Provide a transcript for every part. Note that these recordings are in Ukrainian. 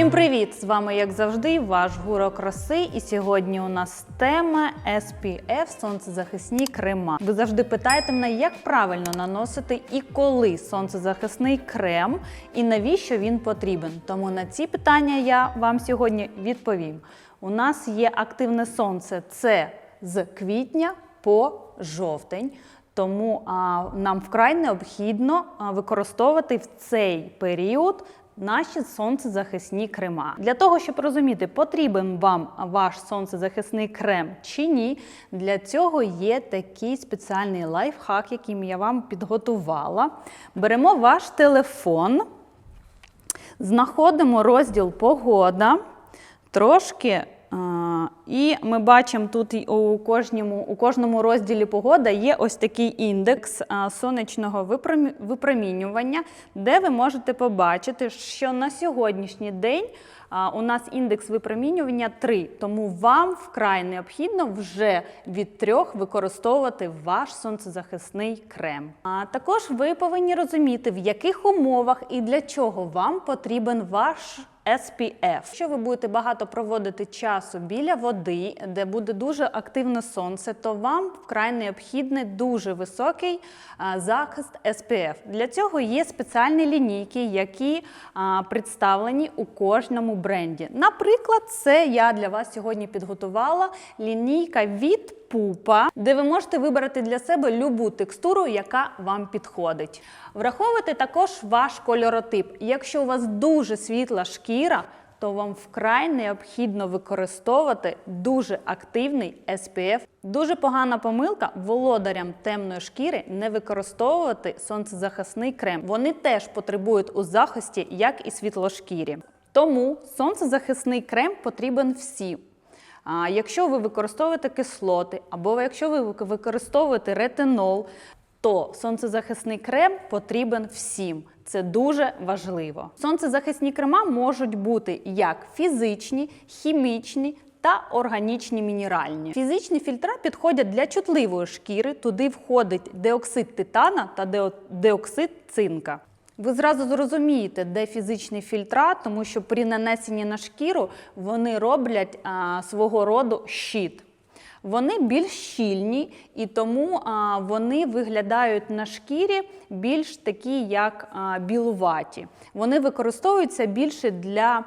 Всім привіт! З вами, як завжди, ваш гуро краси. І сьогодні у нас тема SPF сонцезахисні крема. Ви завжди питаєте мене, як правильно наносити і коли сонцезахисний крем, і навіщо він потрібен. Тому на ці питання я вам сьогодні відповім. У нас є активне сонце, це з квітня по жовтень. Тому а, нам вкрай необхідно використовувати в цей період наші сонцезахисні крема. Для того, щоб розуміти, потрібен вам ваш сонцезахисний крем чи ні, для цього є такий спеціальний лайфхак, який я вам підготувала. Беремо ваш телефон, знаходимо розділ Погода, трошки. І ми бачимо тут у кожному, у кожному розділі погода є ось такий індекс сонячного випромінювання, де ви можете побачити, що на сьогоднішній день у нас індекс випромінювання 3, тому вам вкрай необхідно вже від 3 використовувати ваш сонцезахисний крем. А також ви повинні розуміти, в яких умовах і для чого вам потрібен ваш SPF. Якщо ви будете багато проводити часу біля води, де буде дуже активне сонце, то вам вкрай необхідний дуже високий захист SPF. Для цього є спеціальні лінійки, які представлені у кожному бренді. Наприклад, це я для вас сьогодні підготувала лінійка від Пупа, де ви можете вибрати для себе любу текстуру, яка вам підходить. Враховуйте також ваш кольоротип. Якщо у вас дуже світла шкіра, то вам вкрай необхідно використовувати дуже активний SPF. Дуже погана помилка володарям темної шкіри не використовувати сонцезахисний крем. Вони теж потребують у захисті, як і світлошкірі. Тому сонцезахисний крем потрібен всім. Якщо ви використовуєте кислоти, або якщо ви використовуєте ретинол, то сонцезахисний крем потрібен всім. Це дуже важливо. Сонцезахисні крема можуть бути як фізичні, хімічні. Та органічні мінеральні. Фізичні фільтра підходять для чутливої шкіри. Туди входить деоксид титана та деоксид цинка. Ви зразу зрозумієте, де фізичний фільтра, тому що при нанесенні на шкіру вони роблять а, свого роду щит. Вони більш щільні і тому вони виглядають на шкірі більш такі, як білуваті. Вони використовуються більше для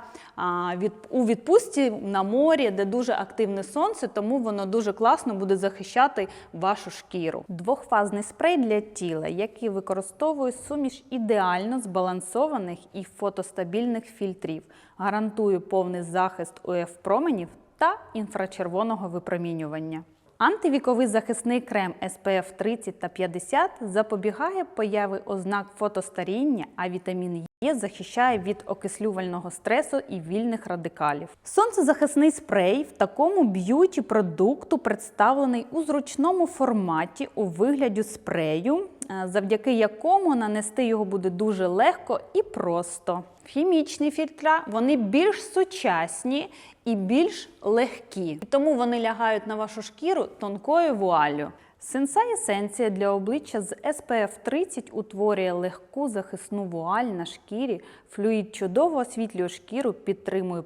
у відпустці на морі, де дуже активне сонце, тому воно дуже класно буде захищати вашу шкіру. Двохфазний спрей для тіла, який використовує суміш ідеально збалансованих і фотостабільних фільтрів, гарантує повний захист УФ променів та інфрачервоного випромінювання. Антивіковий захисний крем SPF 30 та 50 запобігає появи ознак фотостаріння, а вітамін Е захищає від окислювального стресу і вільних радикалів. Сонцезахисний спрей в такому б'юті продукту представлений у зручному форматі у вигляді спрею, завдяки якому нанести його буде дуже легко і просто. Хімічні фільтра вони більш сучасні і більш легкі, тому вони лягають на вашу шкіру тонкою вуаллю. Сенсай есенція для обличчя з SPF 30 утворює легку захисну вуаль на шкірі. Флюїд чудово освітлює шкіру, підтримує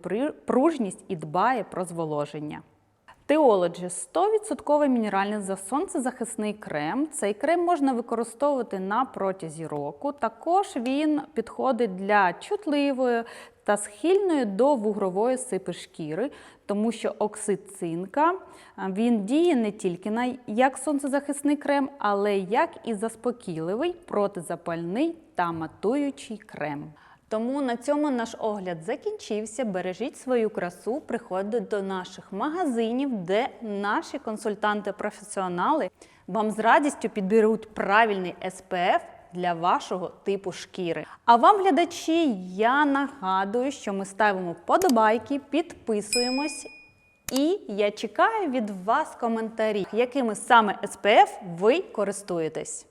пружність і дбає про зволоження. Теологі 100% мінеральний за сонцезахисний крем. Цей крем можна використовувати на протязі року. Також він підходить для чутливої та схильної до вугрової сипи шкіри, тому що оксид цинка він діє не тільки на як сонцезахисний крем, але як і заспокійливий, протизапальний та матуючий крем. Тому на цьому наш огляд закінчився. Бережіть свою красу, приходьте до наших магазинів, де наші консультанти-професіонали вам з радістю підберуть правильний SPF для вашого типу шкіри. А вам, глядачі, я нагадую, що ми ставимо вподобайки, підписуємось. І я чекаю від вас коментарі, якими саме SPF ви користуєтесь.